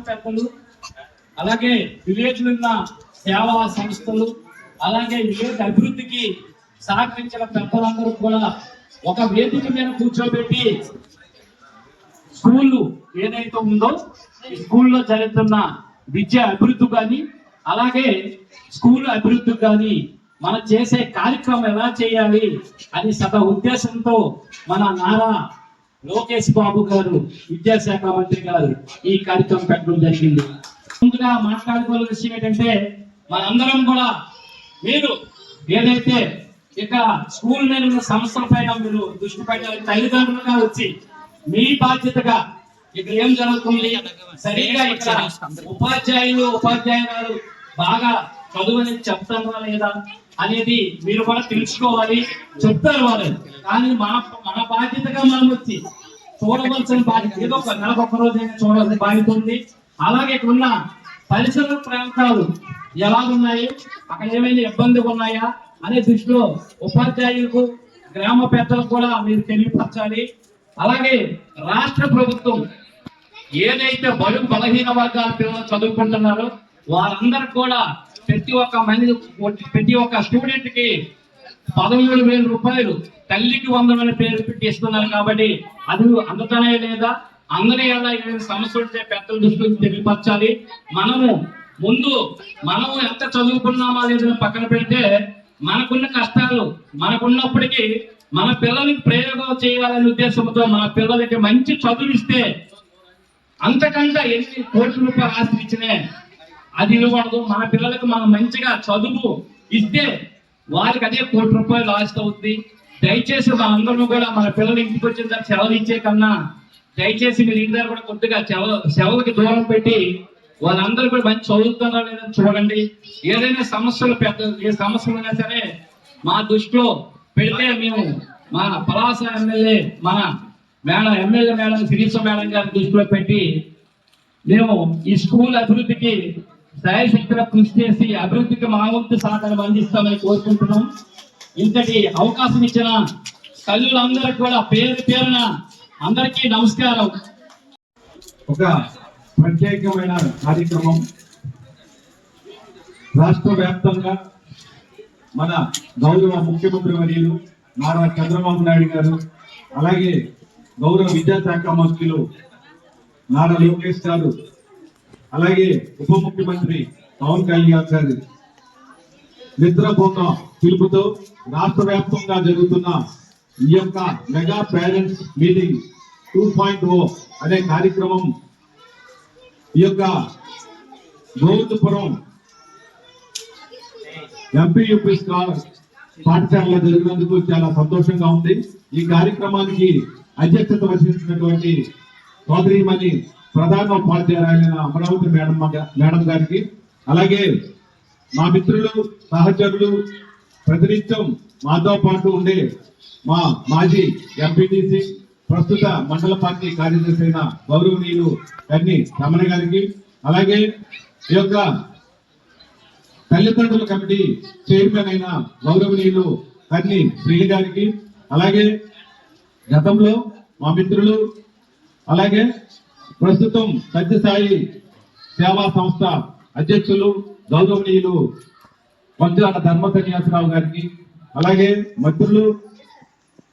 పెద్దలు అలాగే విలేజ్ ఉన్న సేవా సంస్థలు అలాగే విలేజ్ అభివృద్ధికి సహకరించిన పెద్దలందరూ కూడా ఒక వేదిక మీద కూర్చోబెట్టి స్కూళ్ళు ఏదైతే ఉందో స్కూల్లో జరుగుతున్న విద్య అభివృద్ధి కానీ అలాగే స్కూల్ అభివృద్ధి కానీ మనం చేసే కార్యక్రమం ఎలా చేయాలి అని సద ఉద్దేశంతో మన నారా లోకేష్ బాబు గారు విద్యాశాఖ మంత్రి గారు ఈ కార్యక్రమం పెట్టడం జరిగింది. ముందుగా మాట్లాడుకోవాల్సిన విషయం ఏంటంటే మనందరం కూడా మీరు ఏదైతే ఇక స్కూల్ మీద ఉన్న సమస్యల పైన మీరు దృష్టి పెట్టాలి తల్లిదండ్రులుగా వచ్చి మీ బాధ్యతగా ఇక్కడ ఏం జరుగుతుంది? సరిగ్గా ఇక్కడ ఉపాధ్యాయులు ఉపాధ్యాయురాలు బాగా చదువు అనేది చెప్తారా లేదా అనేది మీరు కూడా తెలుసుకోవాలి చెప్తారు వాళ్ళు. కానీ మన మన బాధ్యతగా మనం వచ్చి చూడవలసిన బాధ్యత ఏదో ఒక నెలకు ఒక రోజైనా చూడాల్సిన బాధ్యత ఉంది. అలాగే ఇక్కడ ఉన్న పరిసర ప్రాంతాలు ఎలా ఉన్నాయి అక్కడ ఏమైనా ఇబ్బందులు ఉన్నాయా అనే దృష్టిలో ఉపాధ్యాయులకు గ్రామ పెద్దలకు కూడా మీరు తెలియపరచాలి. అలాగే రాష్ట్ర ప్రభుత్వం ఏదైతే బడుగు బలహీన వర్గాల పిల్లలు చదువుకుంటున్నారో వారందరూ కూడా ప్రతి ఒక్క మంది ప్రతి ఒక్క స్టూడెంట్కి పదమూడు వేల రూపాయలు తల్లికి వందమైన పేరు పెట్టి ఇస్తున్నారు కాబట్టి అది అందుతానే లేదా? అందరి ఎలా ఏదైనా సమస్యలు ఉంటే పెద్దల దృష్టికి తెలియపరచాలి. మనము ముందు మనము ఎంత చదువుకున్నామా లేదని పక్కన పెడితే మనకున్న కష్టాలు మనకున్నప్పటికీ మన పిల్లలకి ప్రయోగం చేయాలనే ఉద్దేశంతో మన పిల్లలకి మంచి చదువు ఇస్తే అంతకంటే ఎన్ని కోట్ల రూపాయలు ఆస్తి అది ఇవ్వకూడదు. మన పిల్లలకు మనం మంచిగా చదువు ఇస్తే వారికి అదే కోటి రూపాయలు లాస్ట్ అవుతుంది దయచేసి మా అందరూ కూడా మన పిల్లలు ఇంటికి వచ్చిన తర్వాత సెలవులు ఇచ్చే కన్నా దయచేసి మీరు ఇంటి దగ్గర కూడా కొద్దిగా సెలవు సెలవులకి దూరం పెట్టి వాళ్ళందరూ కూడా మంచి చదువుతున్నారా లేదని చూడండి. ఏదైనా సమస్యలు పెద్ద ఏ సమస్యలు ఉన్నా సరే మా దృష్టిలో పెడితే మేము మా పలాస ఎమ్మెల్యే మన madam MLA madam Sirisha madam గారి దృష్టిలో పెట్టి మేము ఈ స్కూల్ అభివృద్ధికి శాయశక్తిగా కృషి చేసి అభివృద్ధికి మా వంతు సహకారం అందిస్తామని కోరుకుంటున్నాం. ఇంతటి అవకాశం ఇచ్చిన తల్లులందరికీ కూడా పేరు పేరున అందరికీ నమస్కారం. ఒక ప్రత్యేకమైన కార్యక్రమం. రాష్ట్ర వ్యాప్తంగా మన గౌరవ ముఖ్యమంత్రి వర్యులు నారా చంద్రబాబు నాయుడు గారు అలాగే గౌరవ విద్యాశాఖ మంత్రులు నారా లోకేష్ గారు అలాగే ఉప ముఖ్యమంత్రి పవన్ కళ్యాణ్ గారు నిద్రపోత పిలుపుతో రాష్ట్ర వ్యాప్తంగా జరుగుతున్న ఈ యొక్క mega parents meeting two point O అనే కార్యక్రమం ఈ యొక్క గోవిందపురం ఎంపీయూపీ పాఠశాలలో జరిగినందుకు చాలా సంతోషంగా ఉంది. ఈ కార్యక్రమానికి అధ్యక్షత వహించినటువంటి సోదరిమణి ప్రధాన ఉపాధ్యాయులైన అమరావతి మేడం మేడం గారికి అలాగే మా మిత్రులు సహచరులు ప్రతినిత్యం మాతో పాటు ఉండే మా మాజీ ఎంపీటీసీ ప్రస్తుత మండల పార్టీ కార్యదర్శి అయిన గౌరవనీయులు కన్ని రమణ గారికి అలాగే ఈ యొక్క తల్లిదండ్రుల కమిటీ చైర్మన్ అయిన గౌరవనీయులు కన్ని శ్రీని గారికి అలాగే గతంలో మా మిత్రులు అలాగే ప్రస్తుతం సత్యసాయి సేవా సంస్థ అధ్యక్షులు గౌరవనీయులు మంజుల ధర్మ సన్యాసరావు గారికి అలాగే మంత్రులు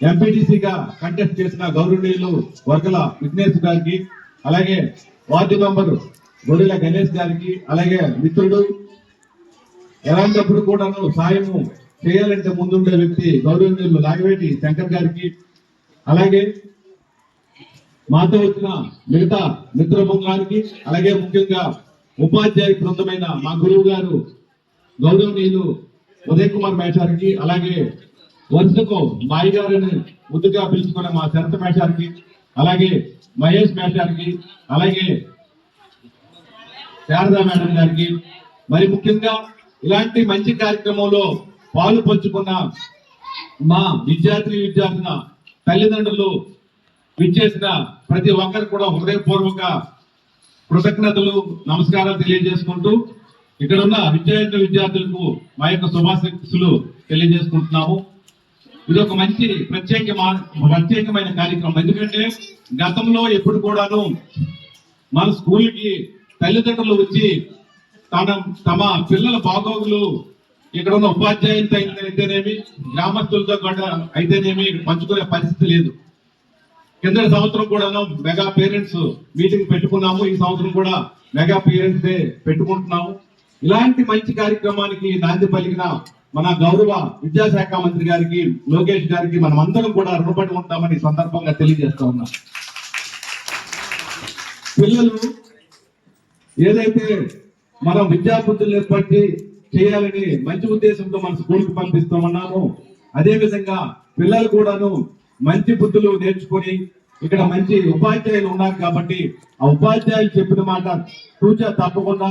ఎంపీటీసీగా కంటెస్ట్ చేసిన గౌరవనీయులు వర్గల విఘ్నేష్ గారికి అలాగే వార్డు మెంబర్ గొడిల గణేష్ గారికి అలాగే మిత్రుడు ఎలాంటప్పుడు కూడాను సాయము చేయాలంటే ముందుండే వ్యక్తి గౌరవనీయులు లాగవేటి శంకర్ గారికి అలాగే మాతో వచ్చిన మిగతా మిత్ర బృందానికి అలాగే ముఖ్యంగా ఉపాధ్యాయ బృందమైన మా గురువు గారు గౌరవనీయులు ఉదయ్ కుమార్ మేషారికి అలాగే వరుసకు మాయి గారిని ముద్దుగా పిలుచుకున్న మా శరత మేషారికి అలాగే మహేష్ మేషారికి అలాగే శారదా మేడం గారికి మరి ముఖ్యంగా ఇలాంటి మంచి కార్యక్రమంలో పాలు పంచుకున్న మా విద్యార్థి విద్యార్థిన తల్లిదండ్రులు విచ్చేసిన ప్రతి ఒక్కరు కూడా హృదయపూర్వక కృతజ్ఞతలు నమస్కారాలు తెలియజేసుకుంటూ ఇక్కడ ఉన్న విద్యార్థి విద్యార్థులకు మా యొక్క శుభాశక్తులు తెలియజేసుకుంటున్నాము. ఇది ఒక మంచి ప్రత్యేక ప్రత్యేకమైన కార్యక్రమం. ఎందుకంటే గతంలో ఎప్పుడు కూడాను మన స్కూల్కి తల్లిదండ్రులు వచ్చి తన తమ పిల్లల బాగోగులు ఇక్కడ ఉన్న ఉపాధ్యాయులతో అయితేనేమి గ్రామస్తులతో కూడా అయితేనేమి పంచుకునే పరిస్థితి లేదు. కింద సంవత్సరం కూడా మెగా పేరెంట్స్ మీటింగ్ పెట్టుకున్నాము. ఈ సంవత్సరం కూడా మెగా పేరెంట్స్ డే పెట్టుకుంటున్నాము. ఇలాంటి మంచి కార్యక్రమానికి నాంది పలికిన మన గౌరవ విద్యాశాఖ మంత్రి గారికి లోకేష్ గారికి మనం అందరం కూడా రుణపడి ఉంటామని సందర్భంగా తెలియజేస్తా ఉన్నాం. పిల్లలు ఏదైతే మనం విద్యాబుద్ధులు ఏర్పడి చేయాలని మంచి ఉద్దేశంతో మన స్కూల్కి పంపిస్తామన్నాము అదేవిధంగా పిల్లలు కూడాను మంచి బుద్ధులు నేర్చుకొని ఇక్కడ మంచి ఉపాధ్యాయులు ఉన్నారు కాబట్టి ఆ ఉపాధ్యాయులు చెప్పిన మాట తూచా తప్పకుండా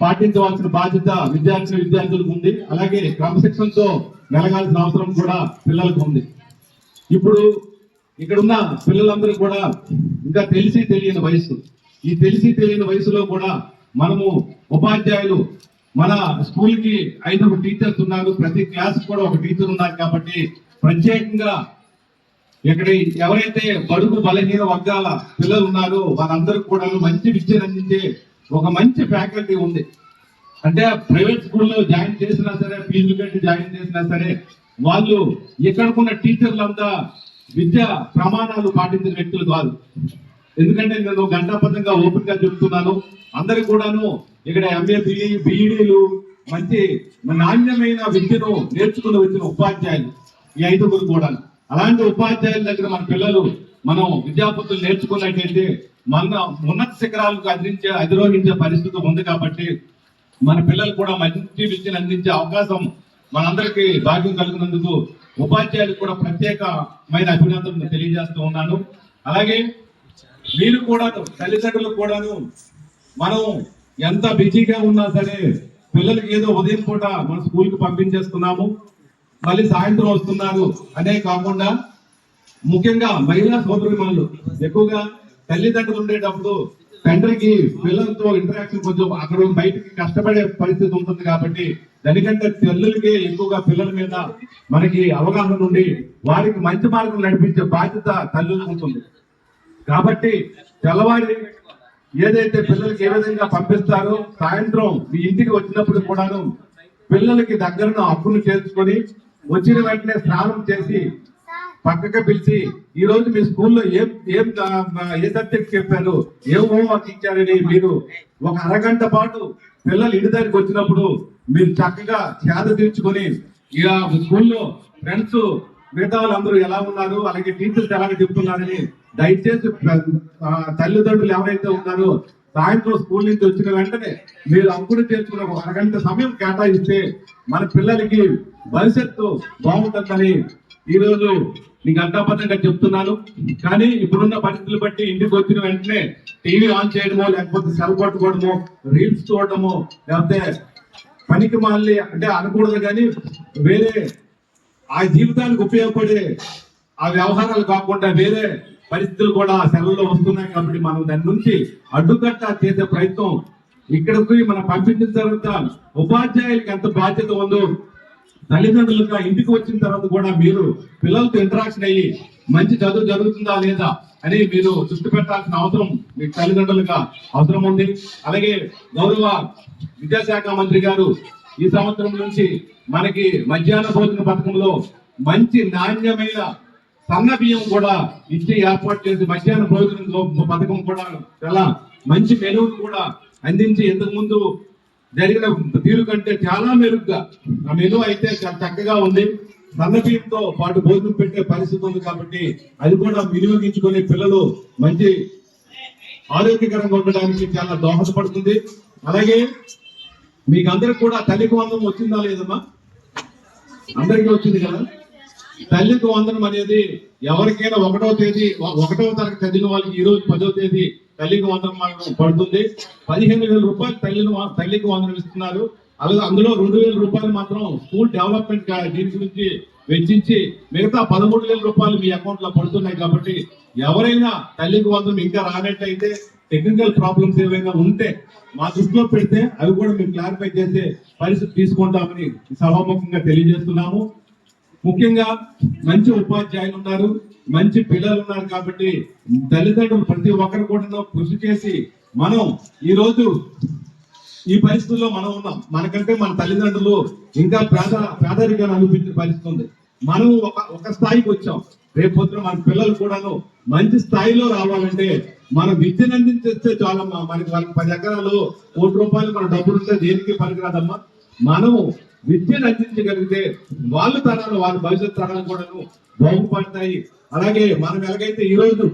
పాటించవలసిన బాధ్యత విద్యార్థులు విద్యార్థులకు ఉంది. అలాగే క్రమశిక్షణతో మెలగాల్సిన అవసరం కూడా పిల్లలకు ఉంది. ఇప్పుడు ఇక్కడ ఉన్న పిల్లలందరూ కూడా ఇంకా తెలిసి తెలియని వయసు ఈ తెలిసి తెలియని వయసులో కూడా మనము ఉపాధ్యాయులు మన స్కూల్కి ఐదు ఐదుగురు టీచర్స్ ఉన్నారు. ప్రతి క్లాస్ కూడా ఒక టీచర్ ఉన్నారు కాబట్టి ప్రత్యేకంగా ఇక్కడ ఎవరైతే బడుగు బలహీన వర్గాల పిల్లలు ఉన్నారో వాళ్ళందరికీ కూడా మంచి విద్యను అందించే ఒక మంచి ఫ్యాకల్టీ ఉంది. అంటే ప్రైవేట్ స్కూల్లో జాయిన్ చేసినా సరే ఫీజులు కట్టి జాయిన్ చేసినా సరే వాళ్ళు ఇక్కడకున్న టీచర్లంతా విద్యా ప్రమాణాలు పాటించిన వ్యక్తులు కాదు. ఎందుకంటే నేను గంటాపథంగా ఓపెన్గా చెప్తున్నాను. అందరికి కూడాను ఇక్కడ ఎంఏ బిఈడీలు మంచి నాణ్యమైన విద్యను నేర్చుకుని వచ్చిన ఉపాధ్యాయులు ఈ ఐదుగురు కూడా అలాంటి ఉపాధ్యాయుల దగ్గర మన పిల్లలు మనం విద్యాపతులు నేర్చుకున్నట్టయితే మన ఉన్నత శిఖరాలకు అందించే అధిరోహించే పరిస్థితి ఉంది కాబట్టి మన పిల్లలు కూడా మంచి విద్యను అందించే అవకాశం మనందరికీ భాగ్యం కలిగినందుకు ఉపాధ్యాయులకు కూడా ప్రత్యేకమైన అభినందనలు తెలియజేస్తూ ఉన్నాను. అలాగే మీరు కూడా తల్లిదండ్రులు కూడాను మనం ఎంత బిజీగా ఉన్నా సరే పిల్లలకి ఏదో ఉదయం పూట మన స్కూల్కి పంపించేస్తున్నాము. మళ్ళీ సాయంత్రం వస్తున్నారు. అనే కాకుండా ముఖ్యంగా మహిళా సోదరులు ఎక్కువగా తల్లిదండ్రులు ఉండేటప్పుడు తండ్రికి పిల్లలతో ఇంటరాక్షన్ కొంచెం అక్కడ బయటికి కష్టపడే పరిస్థితి ఉంటుంది కాబట్టి దానికంటే తల్లులకే ఎక్కువగా పిల్లల మీద మనకి అవగాహన ఉండి వారికి మంచి మార్గం నడిపించే బాధ్యత తల్లులకు ఉంటుంది. కాబట్టి తెల్లవారి ఏదైతే పిల్లలకి ఏ విధంగా పంపిస్తారో సాయంత్రం మీ ఇంటికి వచ్చినప్పుడు కూడాను పిల్లలకి దగ్గరను అప్పులు చేర్చుకొని వచ్చిన వెంటనే స్నానం చేసి పక్కకు పిలిచి ఈ రోజు మీ స్కూల్లో ఏం ఏం ఏ సబ్జెక్ట్ చెప్పారు? ఏం హోంవర్క్ ఇచ్చారని మీరు ఒక అరగంట పాటు పిల్లలు ఇంటి దగ్గరికి వచ్చినప్పుడు మీరు చక్కగా చేత తీర్చుకొని ఇక స్కూల్లో ఫ్రెండ్స్ మిగతా వాళ్ళందరూ ఎలా ఉన్నారు? అలాగే టీచర్స్ ఎలాగ చెప్తున్నారని దయచేసి తల్లిదండ్రులు ఎవరైతే ఉన్నారో సాయంత్రం స్కూల్ నుంచి వచ్చిన వెంటనే మీరు అప్పుడు చేర్చుకున్న ఒక అరగంట సమయం కేటాయిస్తే మన పిల్లలకి భవిష్యత్తు బాగుంటుందని ఈ రోజు నీకు అంతాపతంగా చెప్తున్నాను. కానీ ఇప్పుడున్న పరిస్థితులు బట్టి ఇంటికి వచ్చిన వెంటనే టీవీ ఆన్ చేయడమో లేకపోతే సెల్ పట్టుకోవడమో రీల్స్ చూడటమో లేకపోతే పనికి మళ్ళీ అంటే అనకూడదు కానీ వేరే ఆ జీవితానికి ఉపయోగపడే ఆ వ్యవహారాలు కాకుండా వేరే పరిస్థితులు కూడా సెలవులో వస్తున్నాయి కాబట్టి మనం దాని నుంచి అడ్డుకట్ట చేసే ప్రయత్నం ఇక్కడికి మనం పంపించిన తర్వాత ఉపాధ్యాయులకి ఎంత బాధ్యత ఉందో తల్లిదండ్రులుగా ఇంటికి వచ్చిన తర్వాత కూడా మీరు పిల్లలతో ఇంటరాక్షన్ అయ్యి మంచి చదువు జరుగుతుందా లేదా అని మీరు దృష్టి పెట్టాల్సిన అవసరం మీ తల్లిదండ్రులుగా అవసరం ఉంది. అలాగే గౌరవ విద్యాశాఖ మంత్రి గారు ఈ సంవత్సరం నుంచి మనకి మధ్యాహ్న భోజన పథకంలో మంచి నాణ్యమైన సన్న బియ్యం కూడా ఇచ్చి ఏర్పాటు చేసి మధ్యాహ్న భోజనం పథకం కూడా చాలా మంచి మెనువులు కూడా అందించి ఇంతకు ముందు జరిగిన తీరు కంటే చాలా మెరుగ్గా ఆ మెను అయితే చాలా చక్కగా ఉంది. సన్న బియ్యంతో పాటు భోజనం పెట్టే పరిస్థితి ఉంది కాబట్టి అది కూడా వినియోగించుకునే పిల్లలు మంచి ఆరోగ్యకరంగా ఉండడానికి చాలా దోహదపడుతుంది. అలాగే మీకు అందరికి కూడా తల్లికి వందనం వచ్చిందా లేదమ్మా? అందరికీ వచ్చింది కదా? తల్లికి వందనం అనేది ఎవరికైనా ఒకటో తేదీ ఒకటో తరగతి చదివిన వాళ్ళకి ఈ రోజు పదో తేదీ తల్లికి వందనం పడుతుంది. పదిహేను వేల రూపాయలు తల్లిని తల్లికి వందనం ఇస్తున్నారు. అలాగే అందులో రెండు వేల రూపాయలు మాత్రం స్కూల్ డెవలప్మెంట్ దీని గురించి వెచ్చించి మిగతా పదమూడు వేల రూపాయలు మీ అకౌంట్లో పడుతున్నాయి కాబట్టి ఎవరైనా తల్లికి వందనం ఇంకా రానట్టయితే టెక్నికల్ ప్రాబ్లమ్స్ ఏవైనా ఉంటే మా దృష్టిలో పెడితే అవి కూడా మేము క్లారిఫై చేసే పరిస్థితి తీసుకుంటామని సభాముఖంగా తెలియజేస్తున్నాము. ముఖ్యంగా మంచి ఉపాధ్యాయులు ఉన్నారు మంచి పిల్లలు ఉన్నారు కాబట్టి తల్లిదండ్రులు ప్రతి ఒక్కరు కూడా కృషి చేసి మనం ఈరోజు ఈ పరిస్థితుల్లో మనం ఉన్నాం. మనకంటే మన తల్లిదండ్రులు ఇంకా ప్రాధా పేదరికాన్ని అనిపించిన పరిస్థితి ఉంది. మనం ఒక ఒక స్థాయికి వచ్చాం. రేపు పొద్దున మన పిల్లలు కూడాను మంచి స్థాయిలో రావాలంటే మనం విద్యను అందించేస్తే చాలమ్మా. మనకి వాళ్ళకి పది ఎకరాలు కోటి రూపాయలు మన డబ్బులు ఉంటే దేనికి పనికిరాదమ్మా? మనము విద్యను అందించగలిగితే వాళ్ళ తరాలు వారి భవిష్యత్ తరాలు కూడాను బాగుపడతాయి. అలాగే మనం ఎలాగైతే ఈ రోజు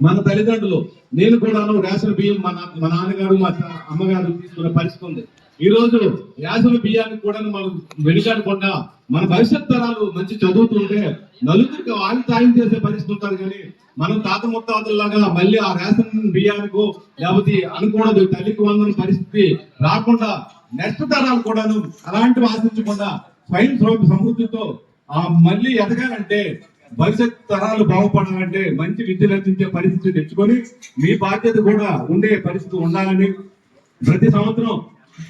మన తల్లిదండ్రులు నేను కూడాను రేషన్ బియ్యం మా మా నాన్నగారు మా అమ్మగారు తీసుకునే పరిస్థితి ఉంది. ఈ రోజు రేషన్ బియ్యానికి కూడా మనం వెనుకాడకుండా మన భవిష్యత్ తరాలు మంచి చదువుతుంటే నలుగురికి వాళ్ళు సాయం చేసే పరిస్థితి ఉంటారు కానీ మనం తాత ముత్తాతల్లాగా మళ్ళీ ఆ రేషన్ బియ్యానికి లేకపోతే అనుకూడదు తల్లికి వందని పరిస్థితి రాకుండా నెక్స్ట్ తరాలు కూడాను అలాంటివి ఆశించకుండా స్వయం స్వయం సమృద్ధితో ఆ మళ్ళీ ఎదగాలంటే భవిష్యత్ తరాలు బాగుపడాలంటే మంచి విద్యను అందించే పరిస్థితి తెచ్చుకొని మీ బాధ్యత కూడా ఉండే పరిస్థితి ఉండాలని ప్రతి సంవత్సరం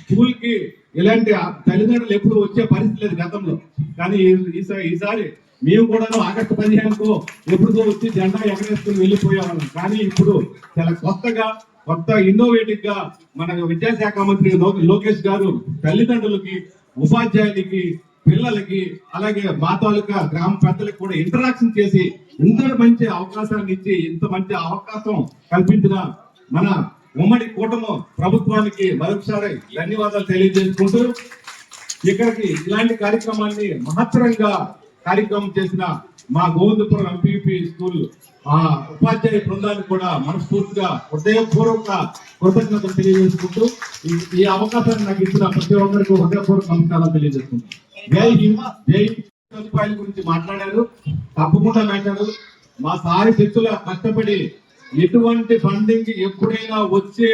స్కూల్కి ఇలాంటి ఆ తల్లిదండ్రులు ఎప్పుడు వచ్చే పరిస్థితి లేదు గతంలో. కానీ ఈ- ఈసారి ఈసారి మేము కూడా ఆగస్టు పదిహేనుకు ఎప్పుడుదో వచ్చి జెండా ఎగరేసుకుని వెళ్ళిపోయేవాళ్ళం. కానీ ఇప్పుడు చాలా కొత్తగా కొత్త ఇన్నోవేటివ్గా మన విద్యాశాఖ మంత్రి లోకేష్ గారు తల్లిదండ్రులకి ఉపాధ్యాయులకి పిల్లలకి అలాగే మా తాలూకా గ్రామ పెద్దలకు కూడా ఇంటరాక్షన్ చేసి ఇంత మంచి అవకాశాన్ని ఇచ్చి ఇంత మంచి అవకాశం కల్పించిన మన ఉమ్మడి కూటమి ప్రభుత్వానికి మరొకసారి ధన్యవాదాలు తెలియజేసుకుంటూ ఇక్కడికి ఇలాంటి కార్యక్రమాన్ని మహత్తరంగా కార్యక్రమం చేసిన మా గోవిందపురం ఎంపీపీ స్కూల్ ఆ ఉపాధ్యాయ బృందానికి కూడా మనస్ఫూర్తిగా హృదయపూర్వక కృతజ్ఞతలు తెలియజేసుకుంటూ ఈ- అవకాశాన్ని నాకు ఇచ్చిన ప్రతి ఒక్కరికి హృదయపూర్వక నమస్కారాలు తెలియజేసుకుంటాను జై హింద్ జై సదుపాయాల గురించి మాట్లాడారు తప్పకుండా మాట్లాడారు. మా సారి శక్తుల కష్టపడి ఎటువంటి ఫండింగ్ ఎప్పుడైనా వచ్చే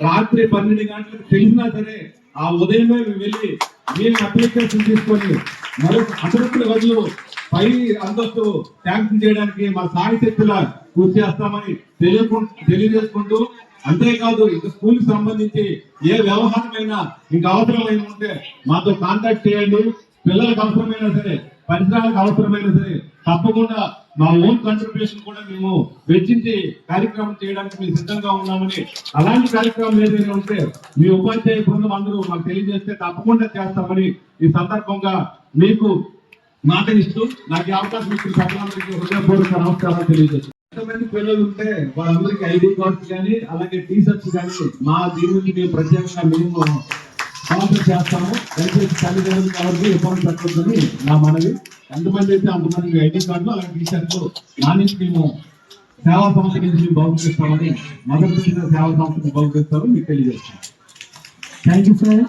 రాత్రి పన్నెండు గంటలకు తెలిసినా సరే ఆ ఉదయమే వెళ్ళి మేము అప్లికేషన్ తీసుకొని మరొక అదనపు రోజులు పై అంతస్తు శాంక్షన్ చేయడానికి మా స్థాయి శక్తుల కృషి చేస్తామని తెలియజేసుకుంటూ అంతేకాదు ఇంకా స్కూల్కి సంబంధించి ఏ వ్యవహారమైనా ఇంకా అవసరమైన ఉంటే మాతో కాంటాక్ట్ చేయండి. పిల్లలకు అవసరమైనా సరే పరిసరాలకు అవసరమైనా సరే తప్పకుండా మా ఓన్ కంట్రిబ్యూషన్ కూడా మేము వెచ్చించి కార్యక్రమం చేయడానికి మేము సిద్ధంగా ఉన్నామని అలాంటి కార్యక్రమం ఏదైనా ఉంటే మీ ఉపాధ్యాయ బృందం అందరూ మాకు తెలియజేస్తే తప్పకుండా చేస్తామని ఈ సందర్భంగా మీకు మాట ఇస్తూ నాకు అవకాశం ఇచ్చిన సభలందరికీ హృదయపూర్వక నమస్కారాలు తెలియజేస్తాను ఎంతమంది పిల్లలు ఉంటే వాళ్ళందరికీ ఐడి కార్డ్స్ కానీ అలాగే టీ షర్ట్స్ కానీ మా దీని మేము ప్రత్యేకంగా మేము స్పాన్సర్ చేస్తాము. దయచేసి తల్లిదండ్రులు ఎవరికి ఇబ్బంది పెట్టొద్దని నా మనవి. ఎంతమంది అయితే అంతమంది ఐడి కార్డులు అలాగే టీ షర్ట్లు నా నుంచి మేము సేవా సంస్థ నుంచి మేము బహుకరిస్తామని మదర్ సేవా సంస్థను బహుకరిస్తామని మీకు తెలియజేస్తాం థ్యాంక్ యూ సార్